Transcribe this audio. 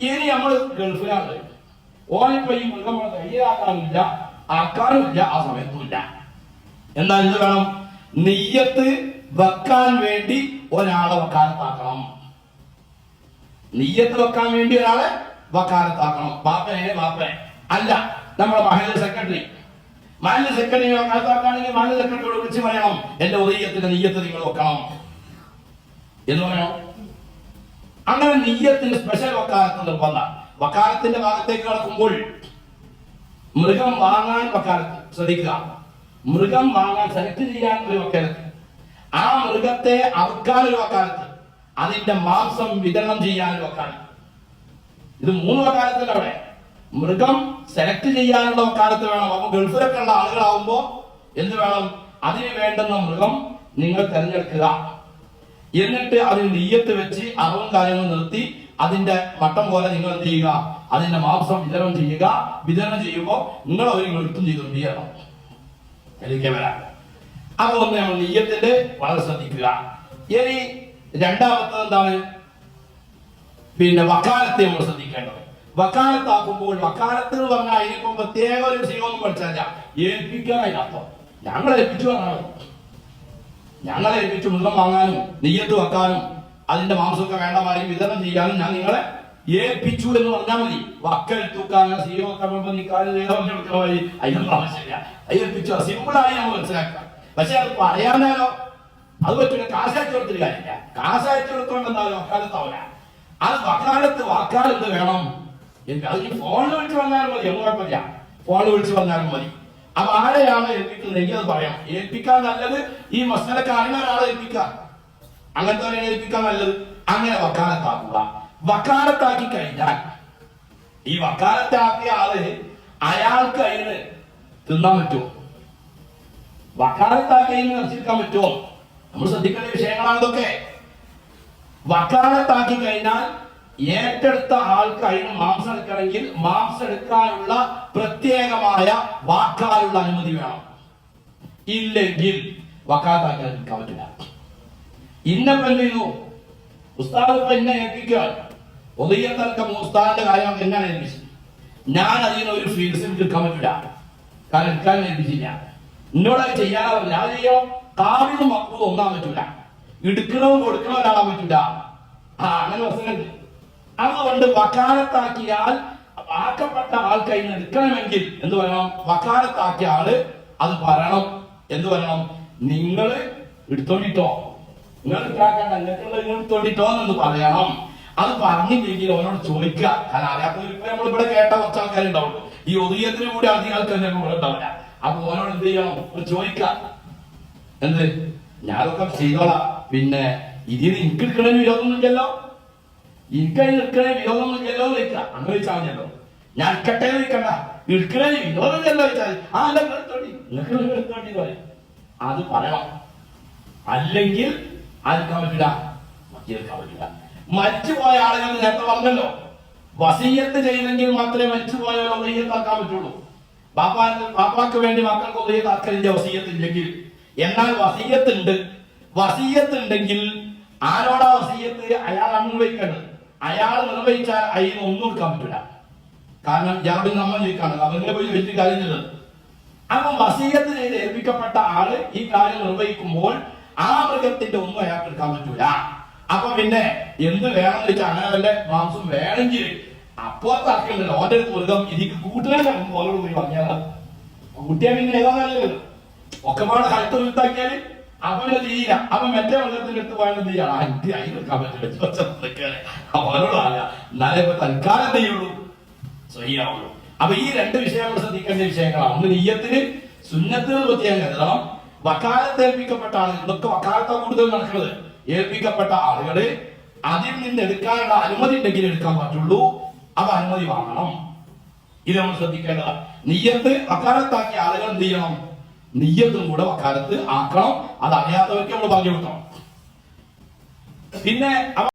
ഇനി നമ്മൾ ഗൾഫിലാണ്. ഓനിപ്പോ ഈ മൃഗം കയ്യിലാക്കാനില്ല ആക്കാനുമില്ല ആ സമയത്തുമില്ല. എന്നാൽ ഇത് വേണം നെയ്യത്ത് വെക്കാൻ വേണ്ടി ഒരാളെ വക്കാലത്താക്കണം. നെയ്യത്ത് വെക്കാൻ വേണ്ടി ഒരാളെ വക്കാലത്താക്കണം. ബാപ്പനെ ബാപ്പനെ. അല്ല നമ്മുടെ മഹല്ല സെക്രട്ടറി മഹല്ല സെക്രട്ടറി വക്കാലത്താക്കുകയാണെങ്കിൽ മഹല്ല സെക്രട്ടറിയോട് വിളിച്ച് പറയണം എന്റെ ഉദയത്തിന്റെ നെയ്യത്ത് നിങ്ങൾ വെക്കണം. എന്ന് പറയണം. അങ്ങനെ നീയത്തിന് സ്പെഷ്യൽ വക്കാലത്ത് നിർബന്ധം വക്കാലത്തിന്റെ ഭാഗത്തേക്ക് കടക്കുമ്പോൾ മൃഗം വാങ്ങാൻ വക്കാലത്ത് ശ്രദ്ധിക്കുക. മൃഗം വാങ്ങാൻ സെലക്ട് ചെയ്യാൻ ഒരു വക്കാലത്ത്. ആ മൃഗത്തെ അറുക്കാൻ ഒരു വക്കാലത്ത്. അതിന്റെ മാംസം വിതരണം ചെയ്യാൻ ഒരു വക്കാലത്ത്. ഇത് മൂന്ന് വക്കാലത്തിന്റെ അവിടെ. മൃഗം സെലക്ട് ചെയ്യാനുള്ള വക്കാലത്ത് വേണം. അപ്പൊ ഗൾഫിലൊക്കെ ഉള്ള ആളുകളാവുമ്പോ എന്ത് വേണം? അതിന് വേണ്ടുന്ന മൃഗം നിങ്ങൾ തിരഞ്ഞെടുക്കുക. എന്നിട്ട് അതിന് നെയ്യത്ത് വെച്ച് അറവും കാര്യങ്ങളും നിർത്തി അതിന്റെ വട്ടം പോലെ നിങ്ങൾ എന്ത് ചെയ്യുക അതിന്റെ മാംസം വിതരണം ചെയ്യുക. വിതരണം ചെയ്യുമ്പോൾ നിങ്ങൾ അവർ എടുത്തും ചെയ്തുകൊണ്ട് ചെയ്യണം എനിക്ക് വരാം. അപ്പൊ ഒന്ന് നമ്മൾ നെയ്യത്തിന്റെ വളരെ ശ്രദ്ധിക്കുക. ഇനി രണ്ടാമത്തത് എന്താണ്? പിന്നെ വക്കാലത്തെ നമ്മൾ ശ്രദ്ധിക്കേണ്ടത്. വക്കാലത്താക്കുമ്പോൾ വക്കാലത്ത് എന്ന് പറഞ്ഞാൽ അതിനിപ്പം പ്രത്യേക ഒരു വിഷയമൊന്നും പഠിച്ചാൽ ഏൽപ്പിക്കാൻ അതിനർത്ഥം ഞങ്ങൾ ഏൽപ്പിച്ചു ഞങ്ങളെ ഏൽപ്പിച്ച് മൃഗം വാങ്ങാനും നെയ്യത്ത് വെക്കാനും അതിന്റെ മാംസമൊക്കെ വേണ്ട മാറി വിതരണം ചെയ്യാനും ഞാൻ നിങ്ങളെ ഏൽപ്പിച്ചു എന്ന് പറഞ്ഞാൽ മതി. വക്കൽ തൂക്കാനും സീമൊക്കെ നിൽക്കാനും കൊടുക്കുന്ന വഴി അതിനൊന്നും ആവശ്യമില്ല അത് ഏൽപ്പിച്ചു സിമ്പിളായി നമ്മൾ മനസ്സിലാക്കാം പക്ഷെ അത് പറയാനാലോ? അത് പറ്റില്ല കാശയച്ചു കൊടുത്തിട്ട് കാര്യമില്ല കാശയച്ചു കൊടുത്തോണ്ടെന്നാലും വക്കാലത്താവില്ല അത് വക്കാലത്ത് വാക്കാലത്ത് വേണം. എനിക്ക് അത് ഫോണിൽ വിളിച്ച് വന്നാലും മതി. കുഴപ്പമില്ല. ഫോണിൽ വിളിച്ച് വന്നാലും മതി. അപ്പൊ ആരെയാണ് ഏൽപ്പിക്കുന്നതെങ്കിൽ അത് പറയാം. ഏൽപ്പിക്കാൻ നല്ലത് ഈ മസലക്ക് അറിയുന്ന ഒരാളെ ഏൽപ്പിക്കാം അങ്ങനത്തെ ഒരാളെ ഏൽപ്പിക്കാൻ നല്ലത്? അങ്ങനെ വക്കാലത്താക്കുക. വക്കാലത്താക്കി കഴിഞ്ഞാൽ ഈ വക്കാലത്താക്കിയ ആൾ അയാൾക്ക് അതിന് തിന്നാൻ പറ്റുമോ? വക്കാലത്താക്കി അതിന് നിറച്ചിരിക്കാൻ പറ്റുമോ? നമ്മൾ ശ്രദ്ധിക്കേണ്ട വിഷയങ്ങളാണ് ഇതൊക്കെ. വക്കാലത്താക്കി കഴിഞ്ഞാൽ ഏറ്റെടുത്ത ആൾക്ക് അതിന് മാംസം എടുക്കണമെങ്കിൽ മാംസം എടുക്കാനുള്ള പ്രത്യേകമായ വാക്കാലുള്ള അനുമതി വേണം. ഇല്ലെങ്കിൽ വക്കാത്താക്കാൻ എടുക്കാൻ പറ്റില്ല. ഇന്ന എന്ത് ചെയ്തു? ഉസ്താദ് എന്നെ ഏൽപ്പിക്കാൻ തർക്കം ഉസ്താദിന്റെ കാര്യം എന്നാണ് ഏൽപ്പിച്ചത്. ഞാൻ അതിന് ഒരു ഫീൽസിൽ എടുക്കാൻ പറ്റില്ല കാരണം എടുക്കാൻ ഏൽപ്പിച്ചില്ല. എന്നോട് അത് ചെയ്യാനാ അത് ചെയ്യോ? കാവിനും മക്കളും ഒന്നാൻ പറ്റൂല. എടുക്കണവും കൊടുക്കണവും ഒരാളാൻ പറ്റൂല. ആ അങ്ങനെ പ്രശ്നമുണ്ട് അതുകൊണ്ട് വക്കാലത്താക്കിയാൽ ആക്കപ്പെട്ട ആൾ അതിന് എടുക്കണമെങ്കിൽ എന്ത് പറയണം വക്കാലത്താക്കിയ ആൾ അത് പറയണം എന്ത് പറയണം നിങ്ങൾ എടുത്തോണ്ടിട്ടോ. നിങ്ങൾ എടുത്താക്കണ്ട നിങ്ങൾക്കുള്ള നിങ്ങൾ എടുത്തോണ്ടിട്ടോ എന്ന് പറയണം. അത് പറഞ്ഞില്ലെങ്കിൽ അവനോട് ചോദിക്കുക. കാരണം അറിയാത്തവർ ഇപ്പൊ നമ്മൾ ഇവിടെ കേട്ട കുറച്ച് ആൾക്കാരുണ്ടാവുള്ളൂ ഈ ഒതുയത്തിന് കൂടി അധികം ആൾക്കാർ ഞങ്ങൾ ഉണ്ടാവില്ല. അപ്പൊ ഓനോട് എന്ത് ചെയ്യണം? ചോദിക്ക ചോദിക്കുക. എന്ത്? ഞാനൊക്കെ ചെയ്തോളാം. പിന്നെ ഇതിന് എനിക്ക് എടുക്കണമെന്ന് വിരോധമൊന്നുമില്ലല്ലോ. എനിക്ക് നിൽക്കണേ വിരോധം എന്ന് ചോദിക്കുക അങ്ങനെ ചോദിച്ചാൽ മതിയല്ലോ ഞാൻ എടുക്കട്ടെ എന്ന് ചോദിക്കണ്ട വിരോധം ചെല്ലോ ചോദിച്ചാൽ ആ അല്ല പറയും. അത് പറയണം. അല്ലെങ്കിൽ ആർക്കാൻ പറ്റില്ല മറ്റേക്കാൻ പറ്റില്ല മരിച്ചുപോയ ആളുകൾ നേരത്തെ പറഞ്ഞല്ലോ. വസീയത്ത് ചെയ്തെങ്കിൽ മാത്രമേ മരിച്ചുപോയവരെ ഒന്നീയത്താക്കാൻ പറ്റുള്ളൂ. ബാപ്പാ ബാപ്പാക്ക് വേണ്ടി മക്കൾക്ക് വസീയത്താക്കലിന്റെ വസീയത്ത് ഇല്ലെങ്കിൽ. എന്നാൽ വസീയത്ത് ഉണ്ട്. വസീയത്ത് ഉണ്ടെങ്കിൽ ആരോടാ വസീയത്ത്? അയാൾ നിർവഹിക്കേണ്ടത് അയാൾ നിർവഹിച്ചാൽ അതിന് ഒന്നും എടുക്കാൻ പറ്റില്ല കാരണം ഇയാളോട് നമ്മൾ ചോദിക്കാണ് അവരുടെ പോയി ചോദിച്ചിട്ട് ചെയ്തത് അപ്പൊ ചെയ്ത് ഏൽപ്പിക്കപ്പെട്ട ആൾ ഈ കാര്യം നിർവഹിക്കുമ്പോൾ ആ മൃഗത്തിന്റെ ഒന്നും അയാൾക്ക് എടുക്കാൻ പറ്റൂല. അപ്പൊ പിന്നെ എന്ത് വേണം വെച്ചാൽ അങ്ങനെ അവന്റെ മാംസം വേണമെങ്കിൽ അപ്പോ തർക്കമില്ല ഓന്റെ മൃഗം ഇതിക്ക് കൂട്ടുകാരെ ഓരോട് പോയി പറഞ്ഞാൽ കൂട്ടിയാൽ പിന്നെ ഏതാ നല്ലത്? ഒക്കെ പാടെ കഴുത്ത് അവനെ ചെയ്യില്ല അവൻ മറ്റേ മൃഗത്തിന്റെ അടുത്ത് പോയാൽ എന്ത് ചെയ്യണം അഞ്ച് അതിൽ എടുക്കാൻ പറ്റില്ല. അവനോട് ആയ എന്നാലേ ഇപ്പൊ തൽക്കാലം ചെയ്യുള്ളൂ? ശരിയാവുള്ളൂ അപ്പൊ ഈ രണ്ട് വിഷയങ്ങൾ ശ്രദ്ധിക്കേണ്ട വിഷയങ്ങളാണ്. ഒന്ന് നെയ്യത്തിന് സുന്നത്തിന് പ്രത്യേകം കരുതണം വക്കാലത്ത് ഏൽപ്പിക്കപ്പെട്ട ആളുകൾ ഇതൊക്കെ വക്കാലത്താണ് കൂടുതൽ നടക്കുന്നത്. ഏൽപ്പിക്കപ്പെട്ട ആളുകൾ അതിൽ നിന്ന് എടുക്കാനുള്ള അനുമതി ഉണ്ടെങ്കിൽ എടുക്കാൻ പറ്റുള്ളൂ. അത് അനുമതി വാങ്ങണം. ഇത് നമ്മൾ ശ്രദ്ധിക്കേണ്ടതാണ്. നെയ്യത്ത് വക്കാലത്താക്കിയ ആളുകൾ എന്ത് ചെയ്യണം? നെയ്യത്തും കൂടെ വക്കാലത്ത് ആക്കണം. അത് അറിയാത്തവർക്ക് നമ്മൾ പറഞ്ഞു കൊടുക്കണം പിന്നെ